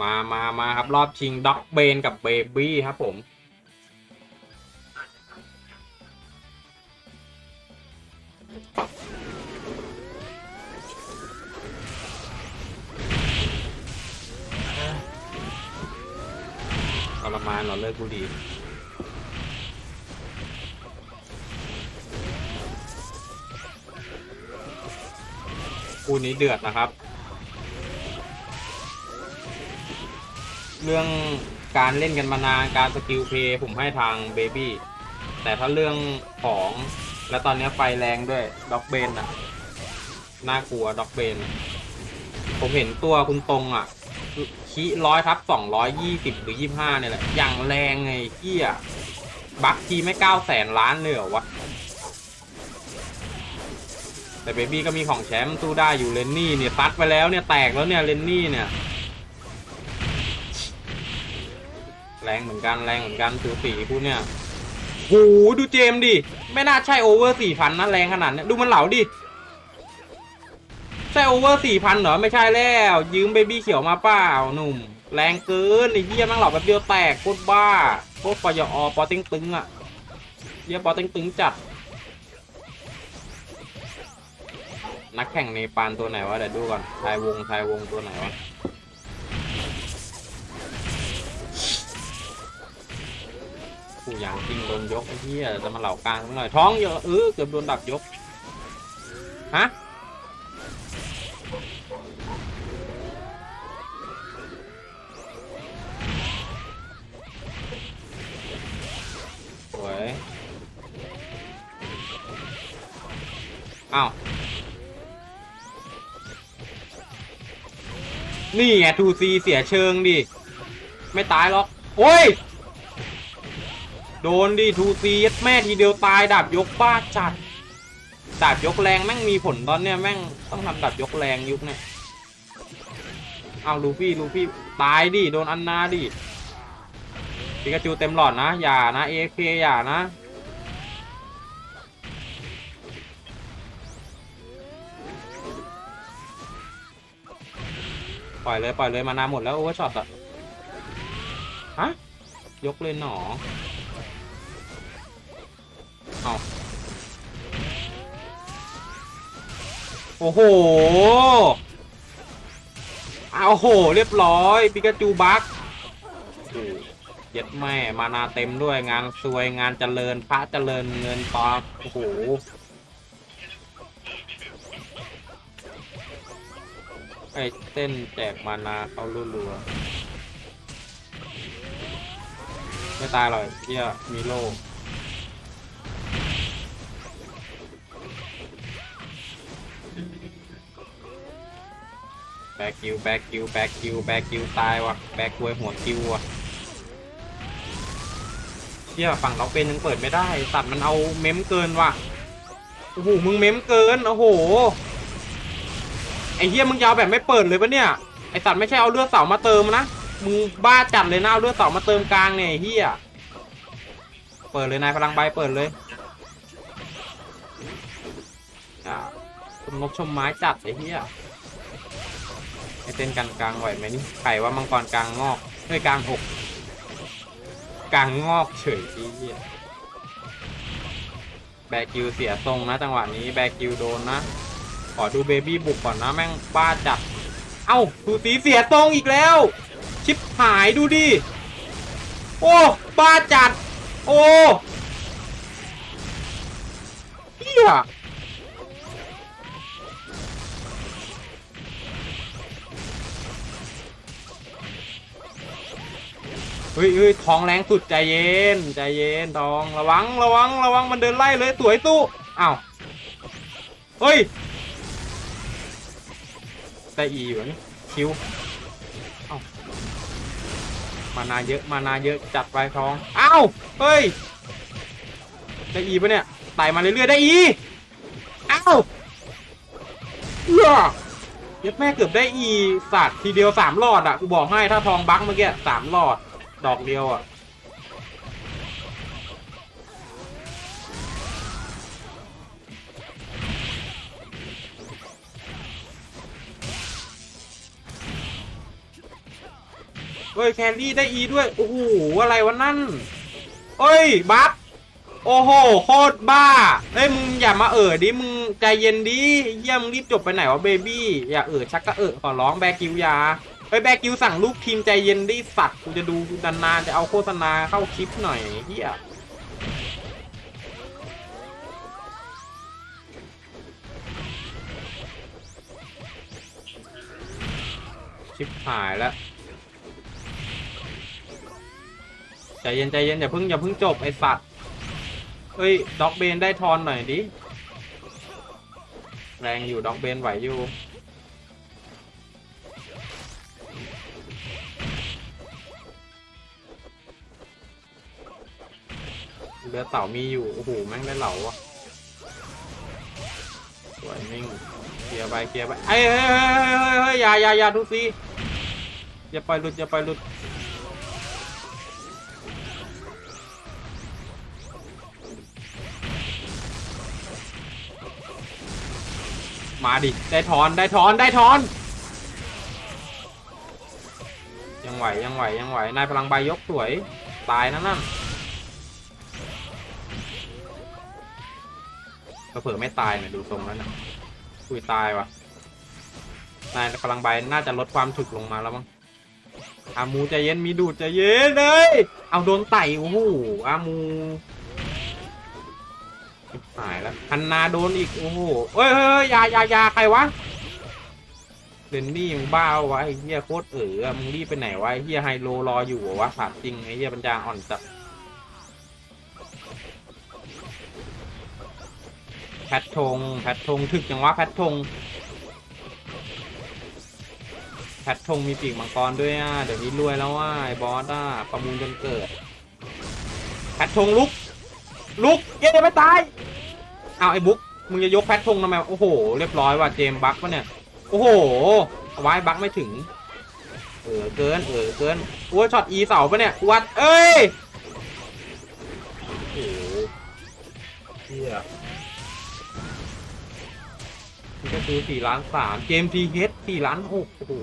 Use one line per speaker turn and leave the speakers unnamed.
มามามาครับ รอบชิงด็อกเบนกับเบบี้ครับผมทรมานเหราเลิกบุหรี่คู่นี้เดือดนะครับ เรื่องการเล่นกันมานานการสกิลเพย์ผมให้ทางเบบี้แต่ถ้าเรื่องของและตอนนี้ไฟแรงด้วยด็อกเบนอะน่ากลัวด็อกเบนผมเห็นตัวคุณตรงอะคีร้อยทับสองร้อยยี่สิบหรือยี่ห้าเนี่ยแหละอย่างแรงไงเกี้ยบัคทีไม่เก้าแสนล้านเลยเหรอวะแต่เบบี้ก็มีของแชมป์สู้ได้อยู่เลนนี่เนี่ยซัดไปแล้วเนี่ยแตกแล้วเนี่ยเลนนี่เนี่ย แรงเหมือนกันแรงเหมือนกันสูสีพูดเนี่ยโหดูเจมดิ ไม่น่าใช่โอเวอร์สี่พันนะแรงขนาดเนี้ยดูมันเหลาดิ ใช่โอเวอร์สี่พันเหรอ ไม่ใช่แล้ว ยืมเบบี้เขียวมาเปล่าหนุ่ม แรงเกินไอ้เหี้ยมั่งเหลาแบบเดียวแตกโคตรบ้าโคตรปยอปอติ้งตึงอะเหี้ยปอติ้งตึงจัด นักแข่งเนปาลตัวไหนวะเดี๋ยวดูก่อนทายวงทายวงตัวไหนวะ จริงโดนยกไอ้เหี้ยจะมาเหล่ากลางหน่อยท้องเยอะเออเกือบโดนดับยกฮะสวยอ้าวนี่ไงทูซีเสียเชิงดิ ไม่ตายหรอก โอ้ย โดนดิทูซีดแม่ทีเดียวตายดาบยกบ้าจัดดาบยกแรงแม่งมีผลตอนเนี้ยแม่งต้องทำดาบยกแรงยุคเนี่ยเอาลูฟี่ลูฟี่ตายดิโดนอันนาดิปิกาจูเต็มหลอดนะ อย่านะเอฟอย่านะปล่อยเลยปล่อยเลยมานาหมดแล้วโอเวอร์ช็อตอะฮะ ยกเลยหนอ เอาโอ้โหเอาโห เรียบร้อยปิกาจูบักเย็ดแม่มานาเต็มด้วยงานสวยงานเจริญพระเจริญเงินตอโอ้โหไอเต้นแจกมานาเขารัวๆไม่ตายหรอกเที่ยมีโล แบกคิวแบกคิวแบกคิวแบกคิวตายว่ะแบกควยหัวคิวว่ะเที่ยฝั่งเราเป็นยังเปิดไม่ได้สัตว์มันเอาเม้มเกินว่ะโอ้โหมึงเม้มเกินโอ้โหไอ้เฮียมึงยาวแบบไม่เปิดเลยปะเนี่ยไอสัตว์ไม่ใช่เอาเลือดเสามาเติมนะมึงบ้าจัดเลยนะเอาเลือดเสามาเติมกลางเนี่ยเฮียเปิดเลยนายพลังใบเปิดเลยอ่าชมนกชมไม้จัดไอ้เฮีย ไอเต้นกันกลางไหวไหมนี่ไข่ว่ามังกรกลางงอกเฮ้ยกลางอกกลางงอกเฉยไอ้เฮียแบกิวเสียทรงนะจังหวะนี้แบกิวโดนนะ ขอดูเบบี้บุกก่อนนะแม่งบ้าจัด เอ้าดูสีเสียตรงอีกแล้ว ชิปหายดูดิ โอ้บ้าจัด โอ้เฮีย เฮ้ยเฮ้ยทองแรงสุดใจเย็นใจเย็นทองระวังระวังระวังมันเดินไล่เลยสวยตู้อ้าวเฮ้ยได้อีอยู่นี่คิวเอ้ามานาเยอะมานาเยอะจัดไปทองเอ้าเฮ้ยได้อีปะเนี่ยไต่มาเรื่อยๆได้อีเอ้าเอื้อยัดแม่เกือบได้อีสัตว์ทีเดียวสามหลอดอะกูบอกให้ถ้าทองบั๊กเมื่อกี้สามหลอด ดอกเดียวอะเฮ้ยแครี่ได้อีด้วย โอ้โห อะไรวะนั่นเอ้ย บัฟโอ้โห โคตรบ้า เฮ้ย มึงอย่ามาเอ่อดิ มึงใจเย็นดิเยี่ยมงรีบจบไปไหนวะเบบี้ อย่าเอ่อชักก็เอ่อขอร้องแบกิวยา เฮ้ยแบกิวสั่งลูกทีมใจเย็นดิสัตว์กูจะดูนานๆจะเอาโฆษณาเข้าคลิปหน่อยเฮียชิบหายแล้วใจเย็นใจเย็นอย่าเพิ่งอย่าเพิ่งจบไอสัตว์เฮ้ยด็อกเบนได้ทอนหน่อยดิแรงอยู่ด็อกเบนไหวอยู่ เรือเต่ามีอยู่ โอ้โห แม่งได้เหลาอะสวยนิ่งเคลียร์ไปเคลียร์ไปไอ้ยเฮ้ยเฮ้ยอย่าอย่าอย่าทุกซีอย่าปล่อยหลุดอย่าปล่อยหลุดมาดิ ได้ถอนได้ถอนได้ถอน ยังไหวยังไหวยังไหวนายพลังใบยกสวย ตายนะนั่น เผื่อไม่ตายเนี่ยดูทรงแล้วนะคุยตายวะนายพลังใบน่าจะลดความถึกลงมาแล้วมั้งอามูใจเย็นมีดูดใจเย็นเลยเอาโดนไต่โอ้โหอามูหายแล้วฮันนาโดนอีกโอ้โหเฮ้ยเฮ้ยยายายาใครวะเรนนี่มึงบ้าวะไอ้เหี้ยโคตรเอ๋อมึงรีบไปไหนวะไอ้เหี้ยไฮโลรออยู่วะถามจริงไอ้เหี้ยปัญญาอ่อนจัด แพทธงแพทธงถึกจังวะแพทธงแพทธงมีปีกมังกรด้วยอะเดี๋ยวนี้รวยแล้วว่าไอ้บอสอะประมูลจนเกิดแพทธงลุก ลุกเย้ไม่ตายเอาไอ้บุ๊กมึงจะยกแพทธงทำไมโอ้โห เรียบร้อยว่ะเจมบักปะเนี่ยโอ้โหเอาไว้บักไม่ถึง เออเกินเออเกินโอ้ยช็อตอีเสาปะเนี่ยวัดเอ้ย ก็คือสี่ล้านสามเจมทีเฮดสี่ล้านหกโอ้โห